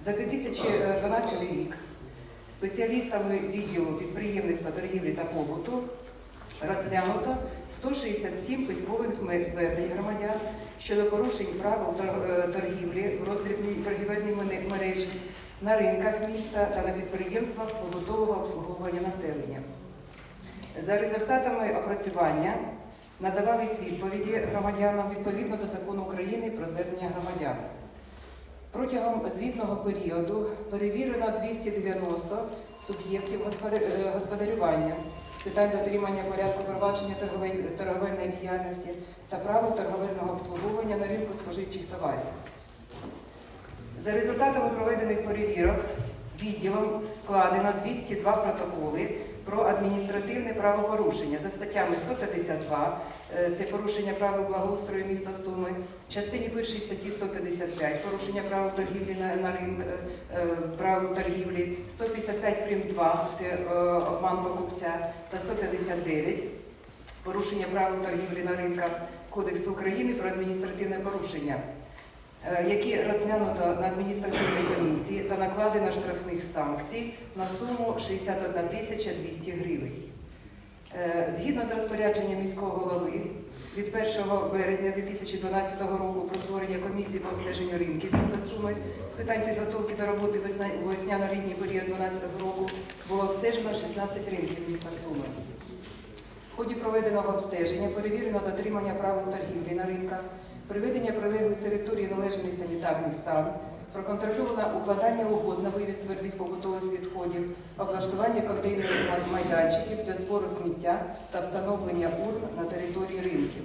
За 2012 рік спеціалістами відділу підприємництва, торгівлі та побуту розглянуто 167 письмових звернень громадян щодо порушень правил е, торгівлі в роздрібній торгівельній мережі на ринках міста та на підприємствах побутового обслуговування населення. За результатами опрацювання надавались відповіді громадянам відповідно до закону України про звернення громадян. Протягом звітного періоду перевірено 290 суб'єктів е, господарювання з питань дотримання порядку провадження торговельної діяльності та правил торговельного обслуговування на ринку споживчих товарів. За результатами проведених перевірок відділом складено 202 протоколи про адміністративне правопорушення за статтями 152, е, це порушення правил благоустрою міста Суми, частині першій статті 155, порушення правил торгівлі на, на ринку, правил торгівлі, 155 прим. 2, це е, обман покупця, та 159, порушення правил торгівлі на ринках Кодексу України про адміністративне порушення е, які розглянуто на адміністративній комісії та накладено штрафних санкцій на суму 61 тисяча 200 гривень. Е, Згідно з розпорядженням міського голови від 1 березня 2012 року про створення комісії по обстеженню ринків міста Суми з питань підготовки до роботи весняно-літній період 2012 року було обстежено 16 ринків міста Суми. В ході проведеного обстеження перевірено дотримання правил торгівлі на ринках, приведення прилеглих територій належний санітарний стан, проконтрольоване укладання угод на вивіз твердих побутових відходів, облаштування контейнерів майданчиків для збору сміття та встановлення урн на території ринків.